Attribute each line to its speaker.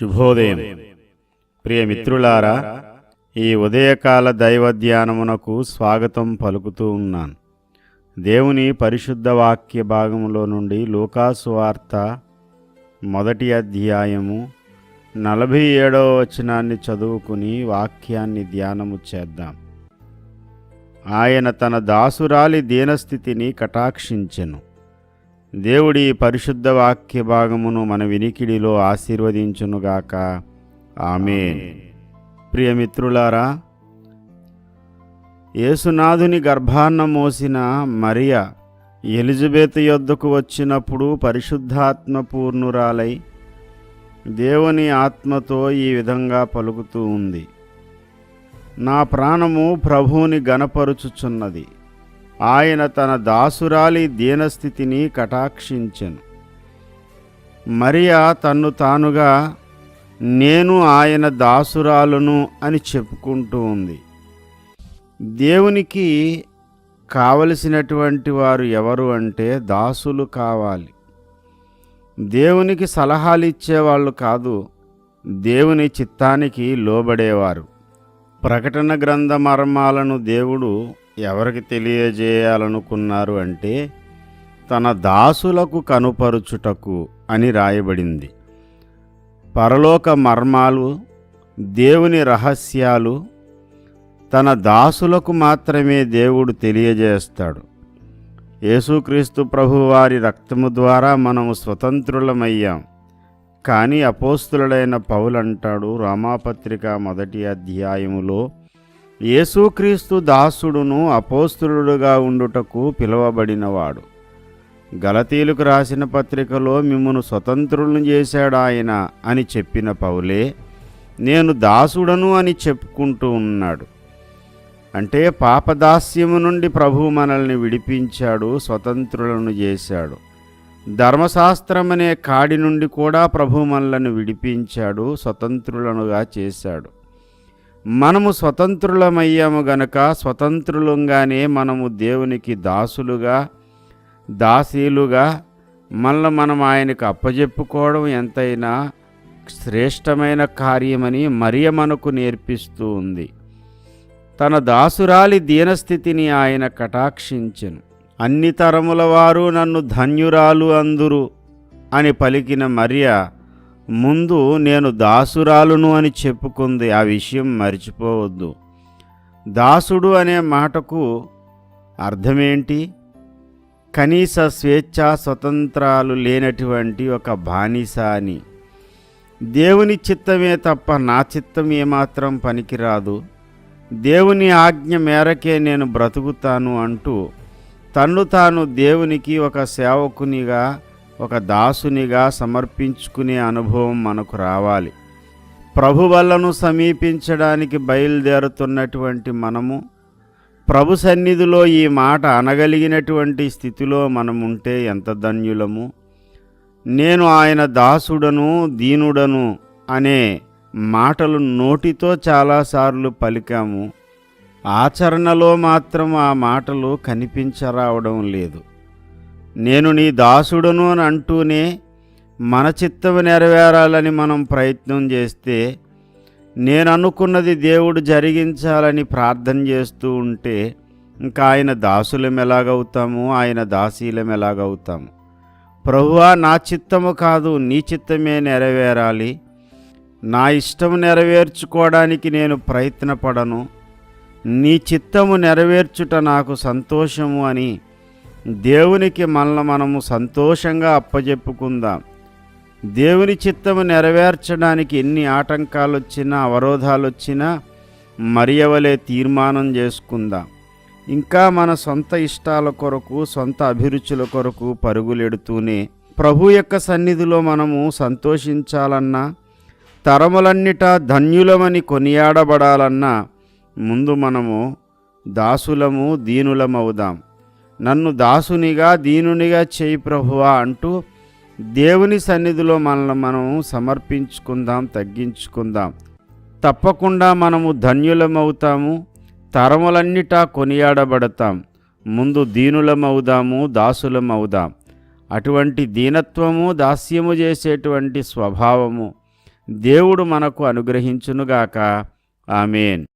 Speaker 1: శుభోదయం. ప్రియ మిత్రులారా ఈ ఉదయకాల దైవ ధ్యానమునకు స్వాగతం పలుకుతూ ఉన్నాను. దేవుని పరిశుద్ధ వాక్య భాగంలో నుండి లోకాసువార్త మొదటి అధ్యాయము నలభై ఏడవ వచనాన్ని చదువుకుని వాక్యాన్ని ధ్యానము చేద్దాం. ఆయన తన దాసురాలి దీనస్థితిని కటాక్షించెను. దేవుడి పరిశుద్ధ వాక్య భాగమును మన వినికిడిలో ఆశీర్వదించునుగాక. ఆమెన్. ప్రియమిత్రులారా యేసునాథుని గర్భాన్న మోసిన మరియ ఎలిజబెత్ యొద్దకు వచ్చినప్పుడు పరిశుద్ధాత్మ పూర్ణురాలై దేవుని ఆత్మతో ఈ విధంగా పలుకుతూ ఉంది. నా ప్రాణము ప్రభువుని గనపరుచుచున్నది ఆయన తన దాసురాలి దీనస్థితిని కటాక్షించెను. మరియా తన్ను తానుగా నేను ఆయన దాసురాలును అని చెప్పుకుంటూ ఉంది. దేవునికి కావలసినటువంటి వారు ఎవరు అంటే దాసులు కావాలి. దేవునికి సలహాలు ఇచ్చేవాళ్ళు కాదు దేవుని చిత్తానికి లోబడేవారు. ప్రకటన గ్రంథ మర్మాలను దేవుడు ఎవరికి తెలియజేయాలనుకున్నారు అంటే తన దాసులకు కనుపరుచుటకు అని రాయబడింది. పరలోక మర్మాలు దేవుని రహస్యాలు తన దాసులకు మాత్రమే దేవుడు తెలియజేస్తాడు. యేసుక్రీస్తు ప్రభువారి రక్తము ద్వారా మనము స్వతంత్రులమయ్యాం. కానీ అపోస్తులుడైన పౌలంటాడు రామాపత్రిక మొదటి అధ్యాయములో యేసుక్రీస్తు దాసుడును అపోస్తులుడుగా ఉండుటకు పిలువబడినవాడు. గలతీలకు రాసిన పత్రికలో మిమ్మను స్వతంత్రులను చేశాడు ఆయన అని చెప్పిన పౌలే నేను దాసుడను అని చెప్పుకుంటూ ఉన్నాడు. అంటే పాపదాస్యము నుండి ప్రభు మనల్ని విడిపించాడు స్వతంత్రులను చేశాడు. ధర్మశాస్త్రం అనే కాడి నుండి కూడా ప్రభు మనలను విడిపించాడు స్వతంత్రులనుగా చేశాడు. మనము స్వతంత్రులమయ్యాము గనక స్వతంత్రులంగానే మనము దేవునికి దాసులుగా దాసీలుగా మళ్ళీ మనం ఆయనకు అప్పజెప్పుకోవడం ఎంతైనా శ్రేష్టమైన కార్యమని మరియ మనకు నేర్పిస్తూ ఉంది. తన దాసురాలి దీనస్థితిని ఆయన కటాక్షించెను. అన్ని తరముల వారు నన్ను ధన్యురాలు అందురు అని పలికిన మరియ ముందు నేను దాసురాలును అని చెప్పుకుంది. ఆ విషయం మర్చిపోవద్దు. దాసుడు అనే మాటకు అర్థమేంటి? కనీస స్వేచ్ఛ స్వతంత్రాలు లేనటువంటి ఒక బానిస అని దేవుని చిత్తమే తప్ప నా చిత్తం ఏమాత్రం పనికిరాదు. దేవుని ఆజ్ఞ మేరకే నేను బ్రతుకుతాను అంటూ తన్ను తాను దేవునికి ఒక సేవకునిగా ఒక దాసునిగా సమర్పించుకునే అనుభవం మనకు రావాలి. ప్రభు వల్లను సమీపించడానికి బయలుదేరుతున్నటువంటి మనము ప్రభు సన్నిధిలో ఈ మాట అనగలిగినటువంటి స్థితిలో మనముంటే ఎంత ధన్యులము. నేను ఆయన దాసుడను దీనుడను అనే మాటలు నోటితో చాలాసార్లు పలికాము. ఆచరణలో మాత్రం ఆ మాటలు కనిపించరావడం లేదు. నేను నీ దాసుడును అని అంటూనే మన చిత్తము నెరవేరాలని మనం ప్రయత్నం చేస్తే నేను అనుకున్నది దేవుడు జరిగించాలని ప్రార్థన చేస్తూ ఉంటే ఇంకా ఆయన దాసులం ఎలాగవుతాము? ఆయన దాసీలం ఎలాగవుతాము? ప్రభువా నా చిత్తము కాదు నీ చిత్తమే నెరవేరాలి. నా ఇష్టము నెరవేర్చుకోవడానికి నేను ప్రయత్నపడను. నీ చిత్తము నెరవేర్చుట నాకు సంతోషము అని దేవునికి మనల్ని మనము సంతోషంగా అప్పజెప్పుకుందాం. దేవుని చిత్తము నెరవేర్చడానికి ఎన్ని ఆటంకాలు వచ్చినా అవరోధాలు వచ్చినా మరియవలే తీర్మానం చేసుకుందాం. ఇంకా మన సొంత ఇష్టాల కొరకు సొంత అభిరుచుల కొరకు పరుగులెడుతూనే ప్రభు యొక్క సన్నిధిలో మనము సంతోషించాలన్నా తరములన్నిటా ధన్యులమని కొనియాడబడాలన్నా ముందు మనము దాసులము దీనులమవుదాం. నన్ను దాసునిగా దీనునిగా చేయి ప్రభువా అంటూ దేవుని సన్నిధిలో మనల్ని మనం సమర్పించుకుందాం తగ్గించుకుందాం. తప్పకుండా మనము ధన్యులమవుతాము తరములన్నిటా కొనియాడబడతాం. ముందు దీనులమవుదాము దాసులమవుదాం. అటువంటి దీనత్వము దాస్యము చేసేటువంటి స్వభావము దేవుడు మనకు అనుగ్రహించునుగాక. ఆమెన్.